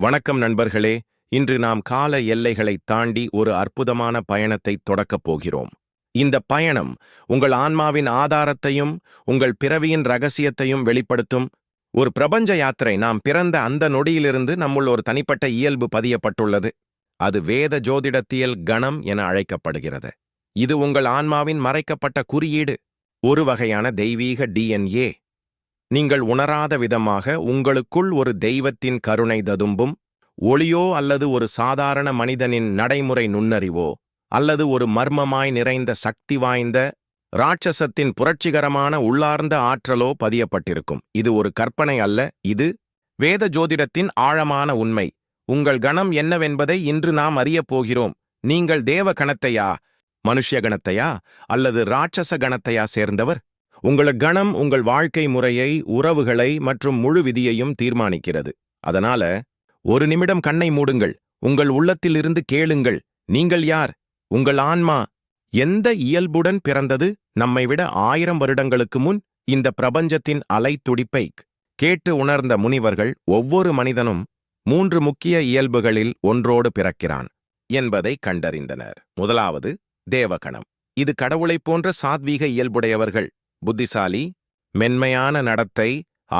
வணக்கம் நண்பர்களே இன்று நாம் கால எல்லைகளை தாண்டி ஒரு அற்புதமான பயணத்தை தொடக்கப் போகிறோம். இந்த பயணம் உங்கள் ஆன்மாவின் ஆதாரத்தையும் உங்கள் பிறவியின் ரகசியத்தையும் வெளிப்படுத்தும் ஒரு பிரபஞ்ச யாத்திரை. நாம் பிறந்த அந்த நொடியிலிருந்து நம்முள் ஒரு தனிப்பட்ட இயல்பு பதியப்பட்டுள்ளது. அது வேத ஜோதிடத்தியல் கணம் என அழைக்கப்படுகிறது. இது உங்கள் ஆன்மாவின் மறைக்கப்பட்ட குறியீடு. ஒரு வகையான தெய்வீக டிஎன்ஏ நீங்கள் உணராத விதமாக உங்களுக்குள் ஒரு தெய்வத்தின் கருணை ததும்பும் ஒளியோ அல்லது ஒரு சாதாரண மனிதனின் நடைமுறை நுண்ணறிவோ அல்லது ஒரு மர்மமாய் நிறைந்த சக்தி வாய்ந்த ராட்சசத்தின் புரட்சிகரமான உள்ளார்ந்த ஆற்றலோ பதியப்பட்டிருக்கும். இது ஒரு கற்பனை அல்ல இது வேத ஜோதிடத்தின் ஆழமான உண்மை. உங்கள் கணம் என்னவென்பதை இன்று நாம் அறியப் போகிறோம். நீங்கள் தேவ கணத்தையா மனுஷ கணத்தையா அல்லது ராட்சச கணத்தையா சேர்ந்தவர்? உங்கள் கணம் உங்கள் வாழ்க்கை முறையை உறவுகளை மற்றும் முழு விதியையும் தீர்மானிக்கிறது. அதனால ஒரு நிமிடம் கண்ணை மூடுங்கள். உங்கள் உள்ளத்திலிருந்து கேளுங்கள். நீங்கள் யார்? உங்கள் ஆன்மா. எந்த இயல்புடன் பிறந்தது? நம்மை விட ஆயிரம் வருடங்களுக்கு முன் இந்த பிரபஞ்சத்தின் அலை துடிப்பை கேட்டு உணர்ந்த முனிவர்கள் ஒவ்வொரு மனிதனும் மூன்று முக்கிய இயல்புகளில் ஒன்றோடு பிறக்கிறான் என்பதை கண்டறிந்தனர். முதலாவது தேவகணம். இது கடவுளைப் போன்ற சாத்வீக இயல்புடையவர்கள். புத்திசாலி மென்மையான நடத்தை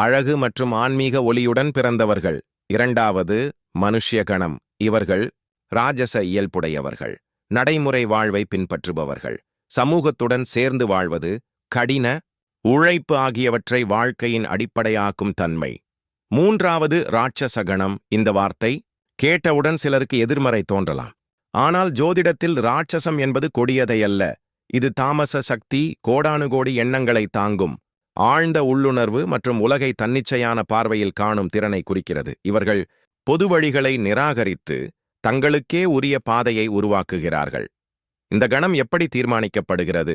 அழகு மற்றும் ஆன்மீக ஒளியுடன் பிறந்தவர்கள். இரண்டாவது மனுஷ்யகணம். இவர்கள் ராஜச இயல்புடையவர்கள். நடைமுறை வாழ்வை பின்பற்றுபவர்கள். சமூகத்துடன் சேர்ந்து வாழ்வது கடின உழைப்பு ஆகியவற்றை வாழ்க்கையின் அடிப்படையாக்கும் தன்மை. மூன்றாவது ராட்சசகணம். இந்த வார்த்தை கேட்டவுடன் சிலருக்கு எதிர்மறை தோன்றலாம். ஆனால் ஜோதிடத்தில் ராட்சசம் என்பது கொடியதையல்ல. இது தாமச சக்தி கோடானுகோடி எண்ணங்களை தாங்கும். ஆழ்ந்த உள்ளுணர்வு மற்றும் உலகை தன்னிச்சையான பார்வையில் காணும் திறனை குறிக்கிறது. இவர்கள் பொது வழிகளை நிராகரித்து தங்களுக்கே உரிய பாதையை உருவாக்குகிறார்கள். இந்த கணம் எப்படி தீர்மானிக்கப்படுகிறது?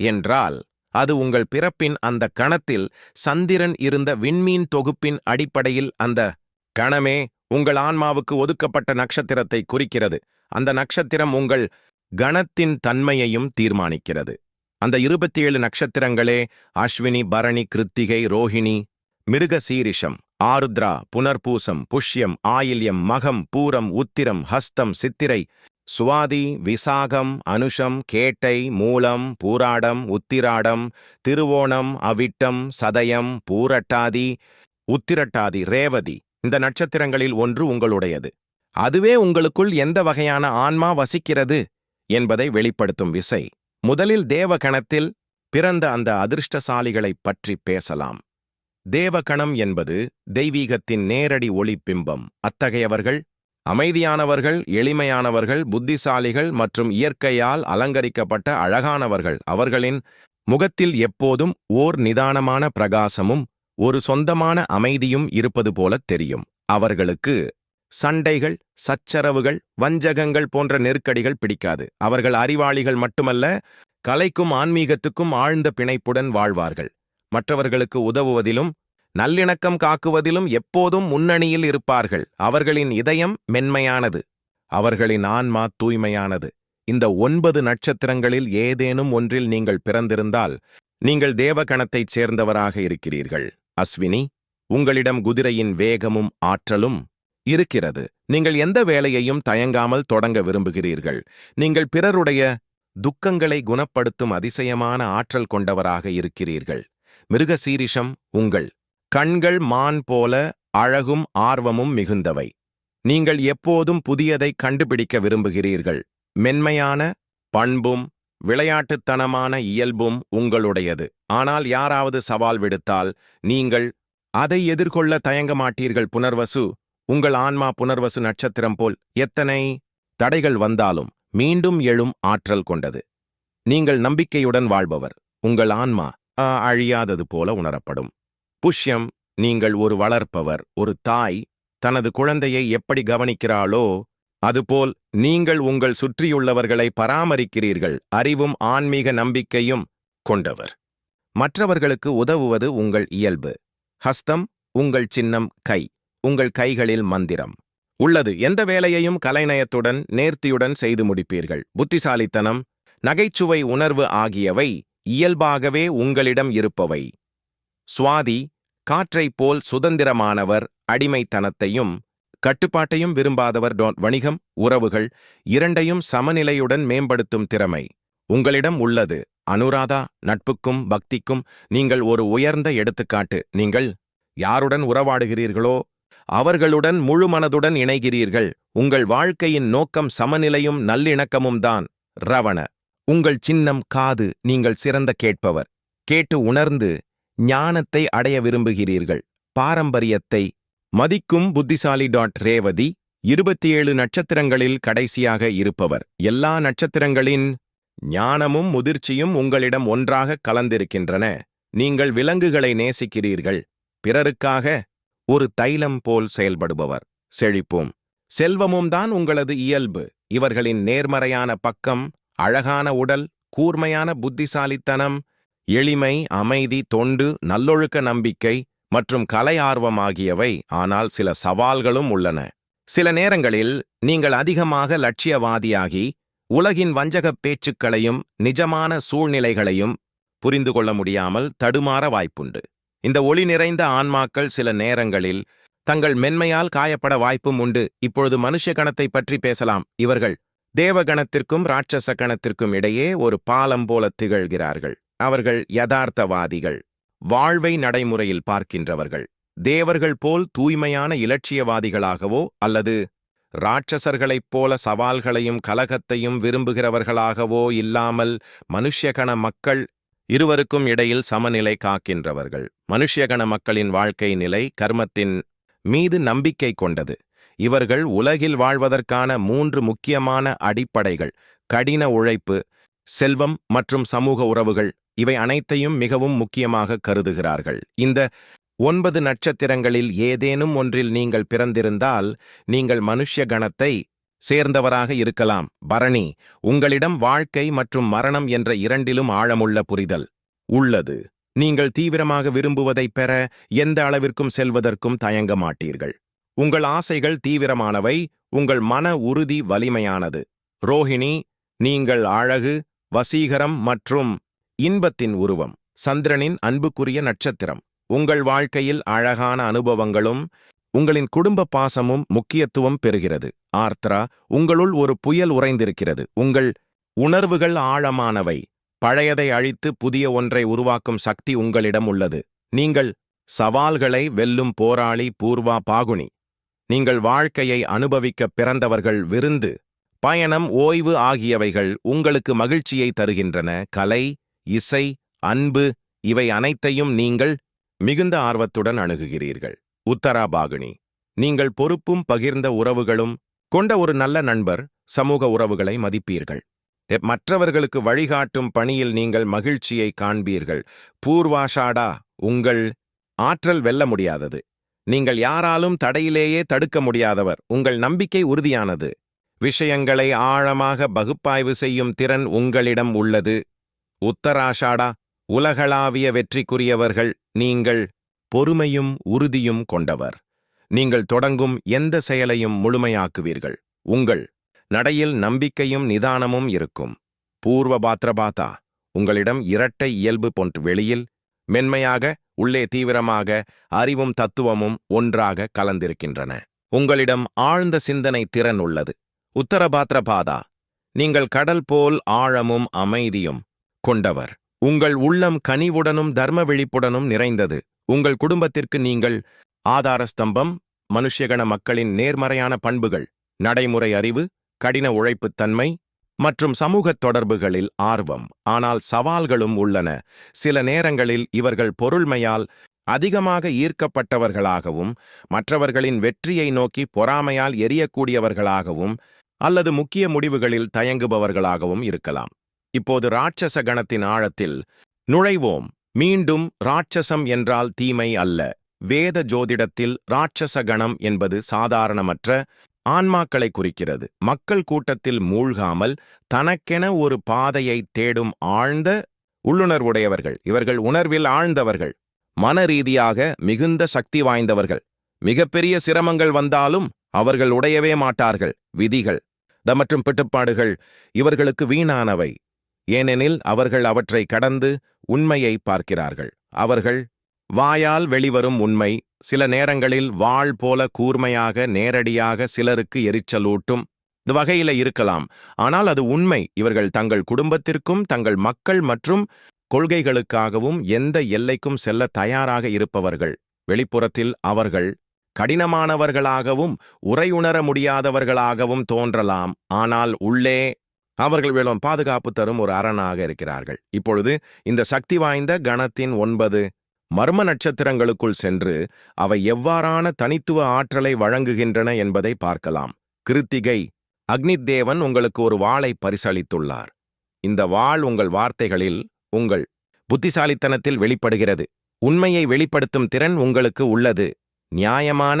என்றால் அது உங்கள் பிறப்பின் அந்த கணத்தில் சந்திரன் இருந்த விண்மீன் தொகுப்பின் அடிப்படையில் அந்த கணமே உங்கள் ஆன்மாவுக்கு ஒதுக்கப்பட்ட நட்சத்திரத்தை குறிக்கிறது. அந்த நட்சத்திரம் உங்கள் கணத்தின் தன்மையையும் தீர்மானிக்கிறது. அந்த இருபத்தி ஏழு நட்சத்திரங்களே அஸ்வினி பரணி கிருத்திகை ரோஹிணி மிருகசீரிஷம் ஆருத்ரா புனர்பூசம் புஷ்யம் ஆயில்யம் மகம் பூரம் உத்திரம் ஹஸ்தம் சித்திரை சுவாதி விசாகம் அனுஷம் கேட்டை மூலம் பூராடம் உத்திராடம் திருவோணம் அவிட்டம் சதயம் பூரட்டாதி உத்திரட்டாதி ரேவதி. இந்த நட்சத்திரங்களில் ஒன்று உங்களுடையது. அதுவே உங்களுக்குள் எந்த வகையான ஆன்மா வசிக்கிறது? என்பதை வெளிப்படுத்தும் விசை. முதலில் தேவகணத்தில் பிறந்த அந்த அதிர்ஷ்டசாலிகளைப் பற்றி பேசலாம். தேவகணம் என்பது தெய்வீகத்தின் நேரடி ஒளிப்பிம்பம் அத்தகையவர்கள் அமைதியானவர்கள் எளிமையானவர்கள் புத்திசாலிகள் மற்றும் இயற்கையால் அலங்கரிக்கப்பட்ட அழகானவர்கள். அவர்களின் முகத்தில் எப்போதும் ஓர் நிதானமான பிரகாசமும் ஒரு சொந்தமான அமைதியும் இருப்பது போலத் தெரியும். அவர்களுக்கு சண்டைகள் சச்சரவுகள் வஞ்சகங்கள் போன்ற நெருக்கடிகள் பிடிக்காது. அவர்கள் அறிவாளிகள் மட்டுமல்ல கலைக்கும் ஆன்மீகத்துக்கும் ஆழ்ந்த பிணைப்புடன் வாழ்வார்கள். மற்றவர்களுக்கு உதவுவதிலும் நல்லிணக்கம் காக்குவதிலும் எப்போதும் முன்னணியில் இருப்பார்கள். அவர்களின் இதயம் மென்மையானது. அவர்களின் ஆன்மா தூய்மையானது. இந்த ஒன்பது நட்சத்திரங்களில் ஏதேனும் ஒன்றில் நீங்கள் பிறந்திருந்தால் நீங்கள் தேவகணத்தைச் சேர்ந்தவராக இருக்கிறீர்கள். அஸ்வினி உங்களிடம் குதிரையின் வேகமும் ஆற்றலும் இருக்கிறது. நீங்கள் எந்த வேலையையும் தயங்காமல் தொடங்க விரும்புகிறீர்கள். நீங்கள் பிறருடைய துக்கங்களை குணப்படுத்தும் அதிசயமான ஆற்றல் கொண்டவராக இருக்கிறீர்கள். மிருகசீரிஷம் உங்கள் கண்கள் மான் போல அழகும் ஆர்வமும் மிகுந்தவை. நீங்கள் எப்போதும் புதியதை கண்டுபிடிக்க விரும்புகிறீர்கள். மென்மையான பண்பும் விளையாட்டுத்தனமான இயல்பும் உங்களுடையது. ஆனால் யாராவது சவால் விடுத்தால் நீங்கள் அதை எதிர்கொள்ள தயங்க மாட்டீர்கள் புனர்வசு. உங்கள் ஆன்மா புனர்வசு நட்சத்திரம் போல் எத்தனை தடைகள் வந்தாலும் மீண்டும் எழும் ஆற்றல் கொண்டது. நீங்கள் நம்பிக்கையுடன் வாழ்பவர். உங்கள் ஆன்மா ஆ, அழியாதது போல உணரப்படும். புஷ்யம் நீங்கள் ஒரு வளர்ப்பவர் ஒரு தாய் தனது குழந்தையை எப்படி கவனிக்கிறாளோ அதுபோல் நீங்கள் உங்கள் சுற்றியுள்ளவர்களை பராமரிக்கிறீர்கள் அறிவும் ஆன்மீக நம்பிக்கையும் கொண்டவர். மற்றவர்களுக்கு உதவுவது உங்கள் இயல்பு. ஹஸ்தம் உங்கள் சின்னம் கை. உங்கள் கைகளில் மந்திரம். உள்ளது. எந்த வேலையையும் கலைநயத்துடன் நேர்த்தியுடன் செய்து முடிப்பீர்கள். புத்திசாலித்தனம் நகைச்சுவை உணர்வு ஆகியவை இயல்பாகவே உங்களிடம் இருப்பவை. சுவாதி காற்றைப் போல் சுதந்திரமானவர் அடிமைத்தனத்தையும் கட்டுப்பாட்டையும் விரும்பாதவர் டோன் வணிகம் உறவுகள் இரண்டையும் சமநிலையுடன் மேம்படுத்தும் திறமை. உங்களிடம் உள்ளது. அனுராதா நட்புக்கும் பக்திக்கும் நீங்கள் ஒரு உயர்ந்த எடுத்துக்காட்டு. நீங்கள் யாருடன் உறவாடுகிறீர்களோ அவர்களுடன் முழு மனதுடன் இணைகிறீர்கள். உங்கள் வாழ்க்கையின் நோக்கம் சமநிலையும் நல்லிணக்கமும் தான். ரவண உங்கள் சின்னம் காது நீங்கள் சிறந்த கேட்பவர். கேட்டு உணர்ந்து ஞானத்தை அடைய விரும்புகிறீர்கள். பாரம்பரியத்தை மதிக்கும் புத்திசாலி டாட் ரேவதி இருபத்தி ஏழு நட்சத்திரங்களில் கடைசியாக இருப்பவர். எல்லா நட்சத்திரங்களின் ஞானமும் முதிர்ச்சியும் உங்களிடம் ஒன்றாக கலந்திருக்கின்றன. நீங்கள் விலங்குகளை நேசிக்கிறீர்கள். பிறருக்காக ஒரு தைலம் போல் செயல்படுபவர். செழிப்போம். செல்வமும் தான் உங்களது இயல்பு. இவர்களின் நேர்மறையான பக்கம் அழகான உடல் கூர்மையான புத்திசாலித்தனம் எளிமை அமைதி தொண்டு நல்லொழுக்க நம்பிக்கை மற்றும் கலை ஆர்வம் ஆகியவை ஆனால் சில சவால்களும் உள்ளன. சில நேரங்களில் நீங்கள் அதிகமாக லட்சியவாதியாகி உலகின் வஞ்சகப் பேச்சுக்களையும் நிஜமான சூழ்நிலைகளையும் புரிந்து கொள்ள முடியாமல் தடுமாற வாய்ப்புண்டு. இந்த ஒளி நிறைந்த ஆன்மாக்கள் சில நேரங்களில் தங்கள் மென்மையால் காயப்பட வாய்ப்பும் உண்டு. இப்பொழுது மனுஷ கணத்தை பற்றி பேசலாம். இவர்கள் தேவகணத்திற்கும் ராட்சச கணத்திற்கும் இடையே ஒரு பாலம் போல திகழ்கிறார்கள். அவர்கள் யதார்த்தவாதிகள். வாழ்வை நடைமுறையில் பார்க்கின்றவர்கள். தேவர்கள் போல் தூய்மையான இலட்சியவாதிகளாகவோ அல்லது ராட்சசர்களைப் போல சவால்களையும் கலகத்தையும் விரும்புகிறவர்களாகவோ இல்லாமல் மனுஷ்யகண மக்கள் இருவருக்கும் இடையில் சமநிலை காக்கின்றவர்கள். மனுஷ்யகண மக்களின் வாழ்க்கை நிலை கர்மத்தின் மீது நம்பிக்கை கொண்டது. இவர்கள் உலகில் வாழ்வதற்கான மூன்று முக்கியமான அடிப்படைகள். கடின உழைப்பு செல்வம் மற்றும் சமூக உறவுகள் இவை அனைத்தையும் மிகவும் முக்கியமாக கருதுகிறார்கள். இந்த ஒன்பது நட்சத்திரங்களில் ஏதேனும் ஒன்றில் நீங்கள் பிறந்திருந்தால் நீங்கள் மனுஷ்ய கணத்தை சேர்ந்தவராக இருக்கலாம். பரணி உங்களிடம் வாழ்க்கை மற்றும் மரணம் என்ற இரண்டிலும் ஆழமுள்ள புரிதல் உள்ளது. நீங்கள் தீவிரமாக விரும்புவதைப் பெற எந்த அளவிற்கும் செல்வதற்கும் தயங்க மாட்டீர்கள். உங்கள் ஆசைகள் தீவிரமானவை உங்கள் மன உறுதி வலிமையானது. ரோஹிணி நீங்கள் அழகு வசீகரம் மற்றும் இன்பத்தின் உருவம். சந்திரனின் அன்புக்குரிய நட்சத்திரம். உங்கள் வாழ்க்கையில் அழகான அனுபவங்களும் உங்களின் குடும்ப பாசமும் முக்கியத்துவம் பெறுகிறது. ஆர்த்ரா உங்களுள் ஒரு புயல் உறைந்திருக்கிறது. உங்கள் உணர்வுகள் ஆழமானவை. பழையதை அழித்து புதிய ஒன்றை உருவாக்கும் சக்தி உங்களிடம் உள்ளது. நீங்கள் சவால்களை வெல்லும் போராளி பூர்வா பாகுனி. நீங்கள் வாழ்க்கையை அனுபவிக்க பிறந்தவர்கள் விருந்து பயணம் ஓய்வு ஆகியவைகள் உங்களுக்கு மகிழ்ச்சியை தருகின்றன. கலை இசை அன்பு இவை அனைத்தையும் நீங்கள் மிகுந்த ஆர்வத்துடன் அணுகுகிறீர்கள். உத்தராபாகினி நீங்கள் பொறுப்பும் பகிர்ந்த உறவுகளும் கொண்ட ஒரு நல்ல நண்பர் சமூக உறவுகளை மதிப்பீர்கள். மற்றவர்களுக்கு வழிகாட்டும் பணியில் நீங்கள் மகிழ்ச்சியை காண்பீர்கள். பூர்வாஷாடா உங்கள் ஆற்றல் வெல்ல முடியாதது. நீங்கள் யாராலும் தடையிலேயே தடுக்க முடியாதவர். உங்கள் நம்பிக்கை உறுதியானது. விஷயங்களை ஆழமாக பகுப்பாய்வு செய்யும் திறன் உங்களிடம் உள்ளது. உத்தராஷாடா உலகளாவிய வெற்றிக்குரியவர்கள். நீங்கள் பொறுமையும் உறுதியும் கொண்டவர். நீங்கள் தொடங்கும் எந்த செயலையும் முழுமையாக்குவீர்கள். உங்கள் நடையில் நம்பிக்கையும் நிதானமும் இருக்கும். பூர்வ பாத்ரபாதா உங்களிடம் இரட்டை இயல்பு போன்று வெளியில் மென்மையாக உள்ளே தீவிரமாக அறிவும் தத்துவமும் ஒன்றாக கலந்திருக்கின்றன. உங்களிடம் ஆழ்ந்த சிந்தனை திறன் உள்ளது. உத்தரபாத்ரபாதா நீங்கள் கடல் போல் ஆழமும் அமைதியும் கொண்டவர். உங்கள் உள்ளம் கனிவுடனும் தர்ம விழிப்புடனும் நிறைந்தது. உங்கள் குடும்பத்திற்கு நீங்கள் ஆதாரஸ்தம்பம் மனுஷ்யகண மக்களின் நேர்மறையான பண்புகள் நடைமுறை அறிவு கடின உழைப்புத் தன்மை மற்றும் சமூகத் தொடர்புகளில் ஆர்வம். ஆனால் சவால்களும் உள்ளன. சில நேரங்களில் இவர்கள் பொருள்மையால் அதிகமாக ஈர்க்கப்பட்டவர்களாகவும் மற்றவர்களின் வெற்றியை நோக்கி பொறாமையால் எரியக்கூடியவர்களாகவும் அல்லது முக்கிய முடிவுகளில் தயங்குபவர்களாகவும் இருக்கலாம். இப்போது ராட்சச கணத்தின் ஆழத்தில் நுழைவோம். மீண்டும் ராட்சசம் என்றால் தீமை அல்ல. வேத ஜோதிடத்தில் ராட்சச கணம் என்பது சாதாரணமற்ற ஆன்மாக்களை குறிக்கிறது. மக்கள் கூட்டத்தில் மூழ்காமல் தனக்கென ஒரு பாதையை தேடும் ஆழ்ந்த உள்ளுணர்வுடையவர்கள். இவர்கள் உணர்வில் ஆழ்ந்தவர்கள். மன ரீதியாக மிகுந்த சக்தி வாய்ந்தவர்கள். மிகப்பெரிய சிரமங்கள் வந்தாலும் அவர்கள் உடையவே மாட்டார்கள். விதிகள் மற்றும் பிட்டுப்பாடுகள் இவர்களுக்கு வீணானவை. ஏனெனில் அவர்கள் அவற்றை கடந்து உண்மையை பார்க்கிறார்கள். அவர்கள் வாயால் வெளிவரும் உண்மை சில நேரங்களில் வாள் போல கூர்மையாக நேரடியாக சிலருக்கு எரிச்சலூட்டும் இந்த வகையில இருக்கலாம். ஆனால் அது உண்மை. இவர்கள் தங்கள் குடும்பத்திற்கும் தங்கள் மக்கள் மற்றும் கொள்கைகளுக்காகவும் எந்த எல்லைக்கும் செல்ல தயாராக இருப்பவர்கள். வெளிப்புறத்தில் அவர்கள் கடினமானவர்களாகவும் உரையுணர முடியாதவர்களாகவும் தோன்றலாம். ஆனால் உள்ளே அவர்கள் வேலும் பாதுகாப்பு தரும் ஒரு அரணாக இருக்கிறார்கள். இப்பொழுது இந்த சக்தி வாய்ந்த கணத்தின் ஒன்பது மர்ம நட்சத்திரங்களுக்குள் சென்று அவை எவ்வாறான தனித்துவ ஆற்றலை வழங்குகின்றன என்பதை பார்க்கலாம். கிருத்திகை அக்னித்தேவன் உங்களுக்கு ஒரு வாளை பரிசளித்துள்ளார். இந்த வாள் உங்கள் வார்த்தைகளில் உங்கள் புத்திசாலித்தனத்தில் வெளிப்படுகிறது. உண்மையை வெளிப்படுத்தும் திறன் உங்களுக்கு உள்ளது. நியாயமான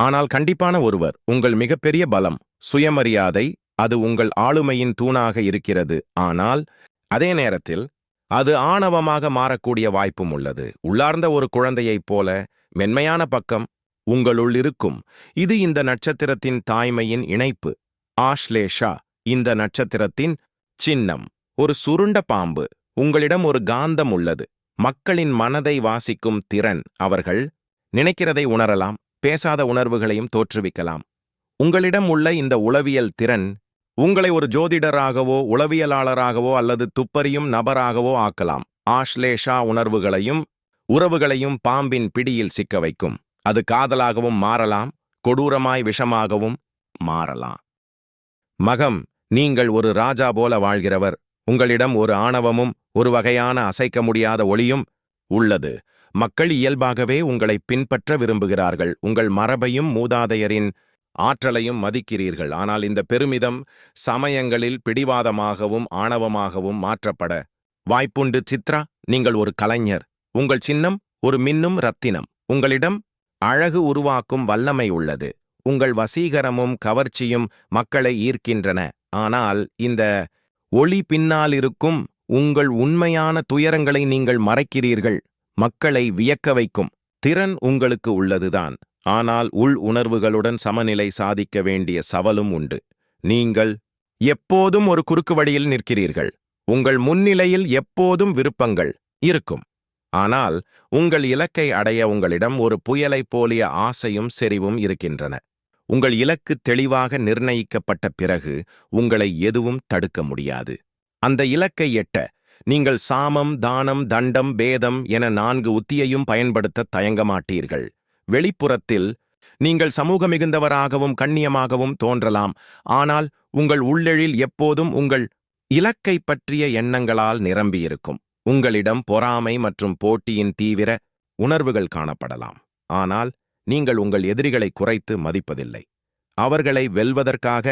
ஆனால் கண்டிப்பான ஒருவர் உங்கள் மிகப்பெரிய பலம் சுயமரியாதை அது உங்கள் ஆளுமையின் தூணாக இருக்கிறது. ஆனால் அதே நேரத்தில் அது ஆணவமாக மாறக்கூடிய வாய்ப்பும் உள்ளது. உள்ளார்ந்த ஒரு குழந்தையைப் போல மென்மையான பக்கம் உங்களுள் இருக்கும். இது இந்த நட்சத்திரத்தின் தாய்மையின் இணைப்பு. ஆஷ்லேஷா இந்த நட்சத்திரத்தின் சின்னம். ஒரு சுருண்ட பாம்பு. உங்களிடம் ஒரு காந்தம் உள்ளது. மக்களின் மனதை வாசிக்கும் திறன். அவர்கள் நினைக்கிறதை உணரலாம். பேசாத உணர்வுகளையும் தோற்றுவிக்கலாம். உங்களிடம் உள்ள இந்த உளவியல் திறன் உங்களை ஒரு ஜோதிடராகவோ உளவியலாளராகவோ அல்லது துப்பறியும் நபராகவோ ஆக்கலாம். ஆஷ்லேஷா உணர்வுகளையும் உறவுகளையும் பாம்பின் பிடியில் சிக்க வைக்கும். அது காதலாகவும் மாறலாம் கொடூரமாய் விஷமாகவும் மாறலாம். மகம் நீங்கள் ஒரு ராஜா போல வாழ்கிறவர். உங்களிடம் ஒரு ஆணவமும் ஒரு வகையான அசைக்க முடியாத ஒளியும் உள்ளது. மக்கள் இயல்பாகவே உங்களை பின்பற்ற விரும்புகிறார்கள். உங்கள் மரபையும் மூதாதையரின் ஆற்றலையும் மதிக்கிறீர்கள். ஆனால் இந்த பெருமிதம் சமயங்களில் பிடிவாதமாகவும் ஆணவமாகவும் மாற்றப்பட வாய்ப்புண்டு. சித்ரா நீங்கள் ஒரு கலைஞர். உங்கள் சின்னம் ஒரு மின்னும் ரத்தினம் உங்களிடம் அழகு உருவாக்கும் வல்லமை உள்ளது. உங்கள் வசீகரமும் கவர்ச்சியும் மக்களை ஈர்க்கின்றன. ஆனால் இந்த ஒளி பின்னால் இருக்கும் உங்கள் உண்மையான துயரங்களை நீங்கள் மறைக்கிறீர்கள். மக்களை வியக்க வைக்கும் திறன் உங்களுக்கு உள்ளதுதான். ஆனால் உள் உணர்வுகளுடன் சமநிலை சாதிக்க வேண்டிய சவலும் உண்டு. நீங்கள் எப்போதும் ஒரு குறுக்கு வழியில் நிற்கிறீர்கள். உங்கள் முன்னிலையில் எப்போதும் விருப்பங்கள் இருக்கும். ஆனால் உங்கள் இலக்கை அடைய உங்களிடம் ஒரு புயலைப் போலிய ஆசையும் செறிவும் இருக்கின்றன. உங்கள் இலக்கு தெளிவாக நிர்ணயிக்கப்பட்ட பிறகு உங்களை எதுவும் தடுக்க முடியாது. அந்த இலக்கை எட்ட நீங்கள் சாமம் தானம் தண்டம் பேதம் என நான்கு உத்தியையும் பயன்படுத்த தயங்க மாட்டீர்கள். வெளிப்புறத்தில் நீங்கள் சமூக மிகுந்தவராகவும் கண்ணியமாகவும் தோன்றலாம். ஆனால் உங்கள் உள்ளெழில் எப்போதும் உங்கள் இலக்கை பற்றிய எண்ணங்களால் நிரம்பியிருக்கும். உங்களிடம் பொறாமை மற்றும் போட்டியின் தீவிர உணர்வுகள் காணப்படலாம். ஆனால் நீங்கள் உங்கள் எதிரிகளை குறைத்து மதிப்பதில்லை. அவர்களை வெல்வதற்காக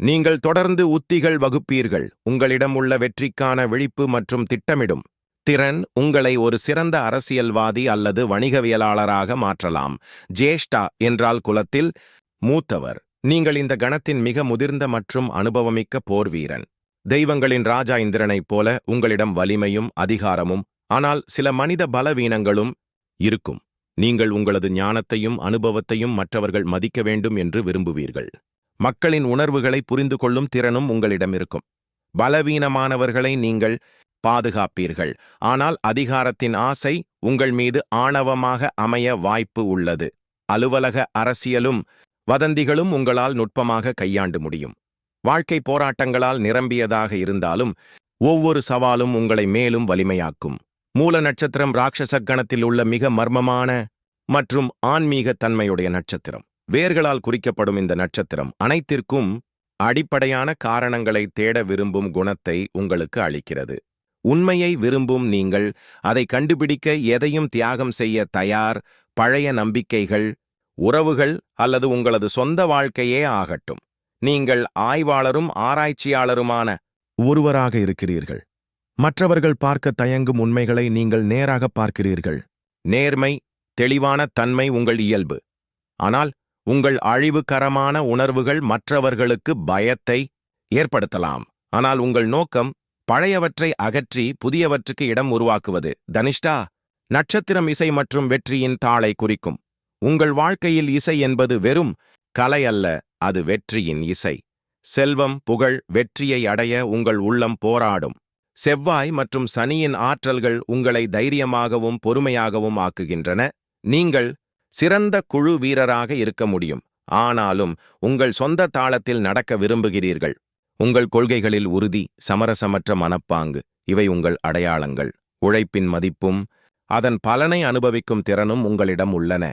நீங்கள் தொடர்ந்து உத்திகள் வகுப்பீர்கள். உங்களிடம் உள்ள வெற்றிக்கான விழிப்பு மற்றும் திட்டமிடும் திறன் உங்களை ஒரு சிறந்த அரசியல்வாதி அல்லது வணிகவியலாளராக மாற்றலாம். ஜேஷ்டா என்றால் குலத்தில் மூத்தவர். நீங்கள் இந்த கணத்தின் மிக முதிர்ந்த மற்றும் அனுபவமிக்க போர் வீரன். தெய்வங்களின் ராஜா இந்திரனைப் போல உங்களிடம் வலிமையும் அதிகாரமும் ஆனால் சில மனித பலவீனங்களும் இருக்கும். நீங்கள் உங்களது ஞானத்தையும் அனுபவத்தையும் மற்றவர்கள் மதிக்க வேண்டும் என்று விரும்புவீர்கள். மக்களின் உணர்வுகளை புரிந்து கொள்ளும் திறனும் உங்களிடம் இருக்கும் பலவீனமானவர்களை நீங்கள் பாதுகாப்பீர்கள். ஆனால் அதிகாரத்தின் ஆசை உங்கள் மீது ஆணவமாக அமைய வாய்ப்பு உள்ளது. அலுவலக அரசியலும் வதந்திகளும் உங்களால் நுட்பமாக கையாண்டு முடியும். வாழ்க்கை போராட்டங்களால் நிரம்பியதாக இருந்தாலும் ஒவ்வொரு சவாலும் உங்களை மேலும் வலிமையாக்கும். மூல நட்சத்திரம் ராட்சச கணத்தில் உள்ள மிக மர்மமான மற்றும் ஆன்மீக தன்மையுடைய நட்சத்திரம். வேர்களால் குறிக்கப்படும் இந்த நட்சத்திரம் அனைத்திற்கும் அடிப்படையான காரணங்களை தேட விரும்பும் குணத்தை உங்களுக்கு அளிக்கிறது. உண்மையை விரும்பும் நீங்கள் அதை கண்டுபிடிக்க எதையும் தியாகம் செய்ய தயார் பழைய நம்பிக்கைகள் உறவுகள் அல்லது உங்களது சொந்த வாழ்க்கையே ஆகட்டும். நீங்கள் ஆய்வாளரும் ஆராய்ச்சியாளருமான ஒருவராக இருக்கிறீர்கள். மற்றவர்கள் பார்க்க தயங்கும் உண்மைகளை நீங்கள் நேராக பார்க்கிறீர்கள். நேர்மை தெளிவான தன்மை உங்கள் இயல்பு. ஆனால் உங்கள் அழிவுகரமான உணர்வுகள் மற்றவர்களுக்கு பயத்தை ஏற்படுத்தலாம். ஆனால் உங்கள் நோக்கம் பழையவற்றை அகற்றி புதியவற்றுக்கு இடம் உருவாக்குவது. தனிஷ்டா நட்சத்திரம் இசை மற்றும் வெற்றியின் தாளை குறிக்கும். உங்கள் வாழ்க்கையில் இசை என்பது வெறும் கலை அல்ல அது வெற்றியின் இசை. செல்வம் புகழ் வெற்றியை அடைய உங்கள் உள்ளம் போராடும். செவ்வாய் மற்றும் சனியின் ஆற்றல்கள் உங்களை தைரியமாகவும் பொறுமையாகவும் ஆக்குகின்றன. நீங்கள் சிறந்த குழு வீரராக இருக்க முடியும். ஆனாலும் உங்கள் சொந்த தாளத்தில் நடக்க விரும்புகிறீர்கள். உங்கள் கொள்கைகளில் உறுதி சமரசமற்ற மனப்பாங்கு இவை உங்கள் அடையாளங்கள். உழைப்பின் மதிப்பும் அதன் பலனை அனுபவிக்கும் திறனும் உங்களிடம் உள்ளன.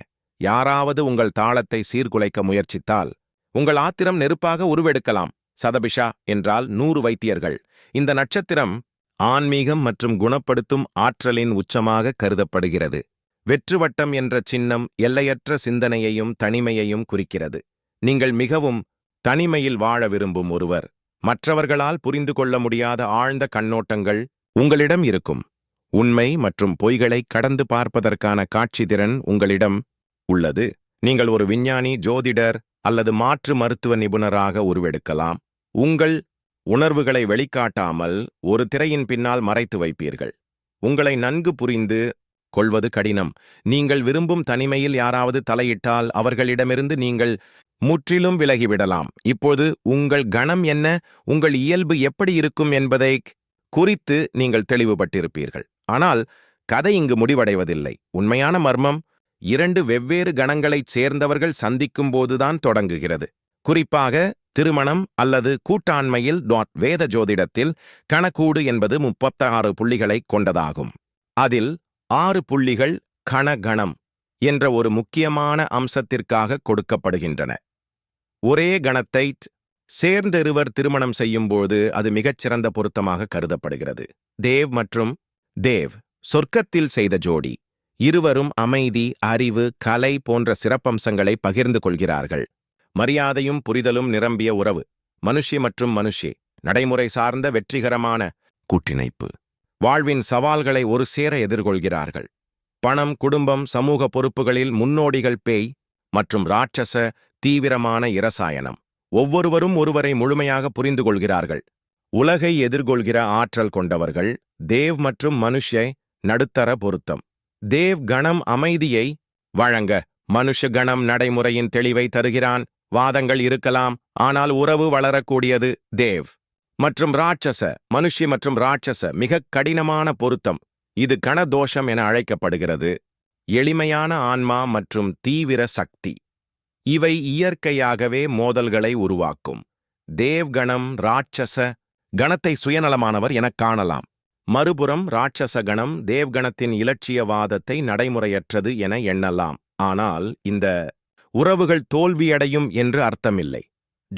யாராவது உங்கள் தாளத்தை சீர்குலைக்க முயற்சித்தால் உங்கள் ஆத்திரம் நெருப்பாக உருவெடுக்கலாம். சதபிஷா என்றால் நூறு வைத்தியர்கள். இந்த நட்சத்திரம் ஆன்மீகம் மற்றும் குணப்படுத்தும் ஆற்றலின் உச்சமாக கருதப்படுகிறது. வெற்றுவட்டம் என்ற சின்னம் எல்லையற்ற சிந்தனையையும் தனிமையையும் குறிக்கிறது. நீங்கள் மிகவும் தனிமையில் வாழ விரும்பும் ஒருவர். மற்றவர்களால் புரிந்து கொள்ள முடியாத ஆழ்ந்த கண்ணோட்டங்கள் உங்களிடம் இருக்கும். உண்மை மற்றும் பொய்களை கடந்து பார்ப்பதற்கான காட்சித்திறன் உங்களிடம் உள்ளது. நீங்கள் ஒரு விஞ்ஞானி ஜோதிடர் அல்லது மாற்று மருத்துவ நிபுணராக உருவெடுக்கலாம். உங்கள் உணர்வுகளை வெளிக்காட்டாமல் ஒரு திரையின் பின்னால் மறைத்து வைப்பீர்கள். உங்களை நன்கு புரிந்து கொள்வது கடினம். நீங்கள் விரும்பும் தனிமையில் யாராவது தலையிட்டால் அவர்களிடமிருந்து நீங்கள் முற்றிலும் விலகிவிடலாம். இப்போது உங்கள் கணம் என்ன? உங்கள் இயல்பு எப்படி இருக்கும் என்பதை குறித்து நீங்கள் தெளிவுபட்டிருப்பீர்கள். ஆனால் கதை இங்கு முடிவடைவதில்லை. உண்மையான மர்மம் இரண்டு வெவ்வேறு கணங்களைச் சேர்ந்தவர்கள் சந்திக்கும் போதுதான் தொடங்குகிறது. குறிப்பாக திருமணம் அல்லது கூட்டாண்மையில் டாட் வேத ஜோதிடத்தில் கணக்கூடு என்பது முப்பத்தாறு புள்ளிகளைக் கொண்டதாகும். அதில் ஆறு புள்ளிகள் கணகணம் என்ற ஒரு முக்கியமான அம்சத்திற்காக கொடுக்கப்படுகின்றன. ஒரே கணத்தை சேர்ந்தெருவர் திருமணம் செய்யும்போது அது மிகச்சிறந்த பொருத்தமாக கருதப்படுகிறது. தேவ் மற்றும் தேவ் சொர்க்கத்தில் செய்த ஜோடி. இருவரும் அமைதி அறிவு கலை போன்ற சிறப்பம்சங்களை பகிர்ந்து கொள்கிறார்கள். மரியாதையும் புரிதலும் நிரம்பிய உறவு. மனுஷி மற்றும் மனுஷி. நடைமுறை சார்ந்த வெற்றிகரமான கூட்டிணைப்பு. வாழ்வின் சவால்களை ஒரு சேர எதிர்கொள்கிறார்கள். பணம் குடும்பம் சமூக பொறுப்புகளில் முன்னோடிகள் பேய் மற்றும் ராட்சச தீவிரமான இரசாயனம். ஒவ்வொருவரும் ஒருவரை முழுமையாக புரிந்து கொள்கிறார்கள் உலகை எதிர்கொள்கிற ஆற்றல் கொண்டவர்கள் தேவ் மற்றும் மனுஷை நடுத்தர பொருத்தம். தேவ் கணம் அமைதியை வழங்க மனுஷ கணம் நடைமுறையின் தெளிவை தருகிறான். வாதங்கள் இருக்கலாம் ஆனால் உறவு வளரக்கூடியது தேவ். மற்றும் ராட்சச மனுஷி மற்றும் ராட்சச மிக கடினமான பொருத்தம். இது கணதோஷம் என அழைக்கப்படுகிறது. எளிமையான ஆன்மா மற்றும் தீவிர சக்தி. இவை இயற்கையாகவே மோதல்களை உருவாக்கும். தேவ்கணம் ராட்சச கணத்தை சுயநலமானவர் எனக் காணலாம். மறுபுறம் ராட்சச கணம் தேவ்கணத்தின் இலட்சியவாதத்தை நடைமுறையற்றது என எண்ணலாம். ஆனால் இந்த உறவுகள் தோல்வியடையும் என்று அர்த்தமில்லை.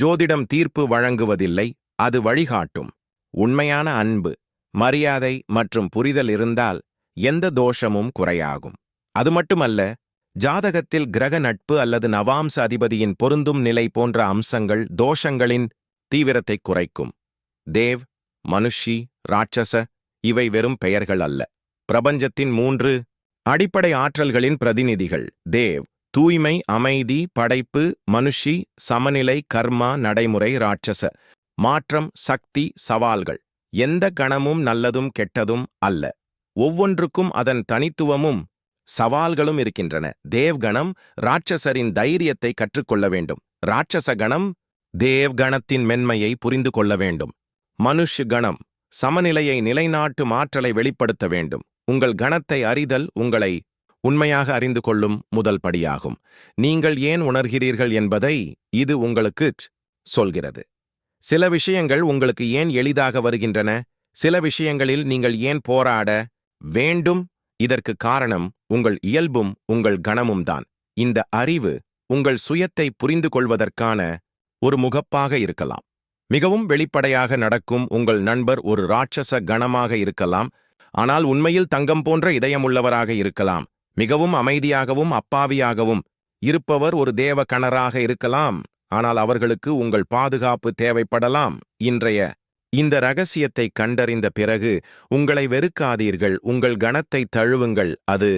ஜோதிடம் தீர்ப்பு வழங்குவதில்லை அது வழிகாட்டும். உண்மையான அன்பு. மரியாதை மற்றும் புரிதல் இருந்தால் எந்த தோஷமும் குறையாகும். அது மட்டுமல்ல ஜாதகத்தில் கிரக நட்பு அல்லது நவாம்ச அதிபதியின் பொருந்தும் நிலை போன்ற அம்சங்கள் தோஷங்களின் தீவிரத்தை குறைக்கும். தேவ் மனுஷி ராட்சச இவை வெறும் பெயர்கள் அல்ல. பிரபஞ்சத்தின் மூன்று அடிப்படை ஆற்றல்களின் பிரதிநிதிகள் தேவ் தூய்மை அமைதி படைப்பு மனுஷி சமநிலை கர்மா நடைமுறை ராட்சச. மாற்றம் சக்தி சவால்கள். எந்த கணமும் நல்லதும் கெட்டதும் அல்ல. ஒவ்வொன்றுக்கும் அதன் தனித்துவமும் சவால்களும் இருக்கின்றன. தேவ்கணம் ராட்சசரின் தைரியத்தை கற்றுக்கொள்ள வேண்டும். ராட்சச கணம் தேவ்கணத்தின் மென்மையை புரிந்து கொள்ள வேண்டும். மனுஷ் கணம் சமநிலையை நிலைநாட்டும் ஆற்றலை வெளிப்படுத்த வேண்டும். உங்கள் கணத்தை அறிதல் உங்களை உண்மையாக அறிந்து கொள்ளும் முதல் படியாகும். நீங்கள் ஏன் உணர்கிறீர்கள் என்பதை இது உங்களுக்குச் சொல்கிறது. சில விஷயங்கள் உங்களுக்கு ஏன் எளிதாக வருகின்றன? சில விஷயங்களில் நீங்கள் ஏன் போராட வேண்டும்? இதற்கு காரணம் உங்கள் இயல்பும் உங்கள் கணமும் தான். இந்த அறிவு உங்கள் சுயத்தை புரிந்து கொள்வதற்கான ஒரு முகப்பாக இருக்கலாம். மிகவும் வெளிப்படையாக நடக்கும் உங்கள் நண்பர் ஒரு ராட்சச கணமாக இருக்கலாம். ஆனால் உண்மையில் தங்கம் போன்ற இதயமுள்ளவராக இருக்கலாம். மிகவும் அமைதியாகவும் அப்பாவியாகவும் இருப்பவர் ஒரு தேவ கணராக இருக்கலாம். ஆனால் அவர்களுக்கு உங்கள் பாதுகாப்பு தேவைப்படலாம். இன்றைய இந்த ரகசியத்தை கண்டறிந்த பிறகு உங்களை வெறுக்காதீர்கள். உங்கள் கணத்தை தழுவுங்கள். அது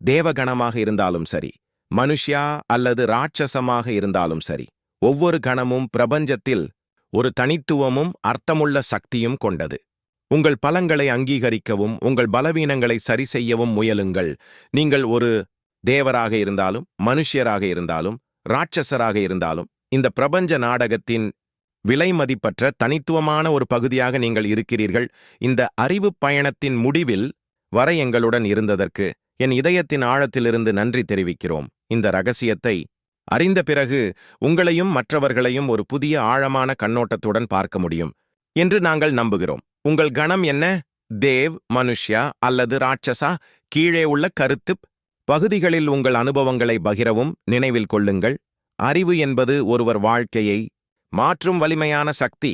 தேவகணமாக இருந்தாலும் சரி மனுஷ்யா அல்லது ராட்சசமாக இருந்தாலும் சரி ஒவ்வொரு கணமும் பிரபஞ்சத்தில் ஒரு தனித்துவமும் அர்த்தமுள்ள சக்தியும் கொண்டது. உங்கள் பலங்களை அங்கீகரிக்கவும் உங்கள் பலவீனங்களை சரி செய்யவும் முயலுங்கள். நீங்கள் ஒரு தேவராக இருந்தாலும் மனுஷியராக இருந்தாலும் ராட்சசராக இருந்தாலும் இந்த பிரபஞ்ச நாடகத்தின் விலைமதிப்பற்ற தனித்துவமான ஒரு பகுதியாக நீங்கள் இருக்கிறீர்கள். இந்த அறிவு பயணத்தின் முடிவில் வர எங்களுடன் இருந்ததற்கு என் இதயத்தின் ஆழத்திலிருந்து நன்றி தெரிவிக்கிறோம். இந்த ரகசியத்தை அறிந்த பிறகு உங்களையும் மற்றவர்களையும் ஒரு புதிய ஆழமான கண்ணோட்டத்துடன் பார்க்க முடியும் என்று நாங்கள் நம்புகிறோம். உங்கள் கணம் என்ன? தேவ் மனுஷ்யா அல்லது ராட்சசா? கீழே உள்ள கருத்து பகுதிகளில் உங்கள் அனுபவங்களை பகிரவும் நினைவில் கொள்ளுங்கள். அறிவு என்பது ஒருவர் வாழ்க்கையை மாற்றும் வலிமையான சக்தி.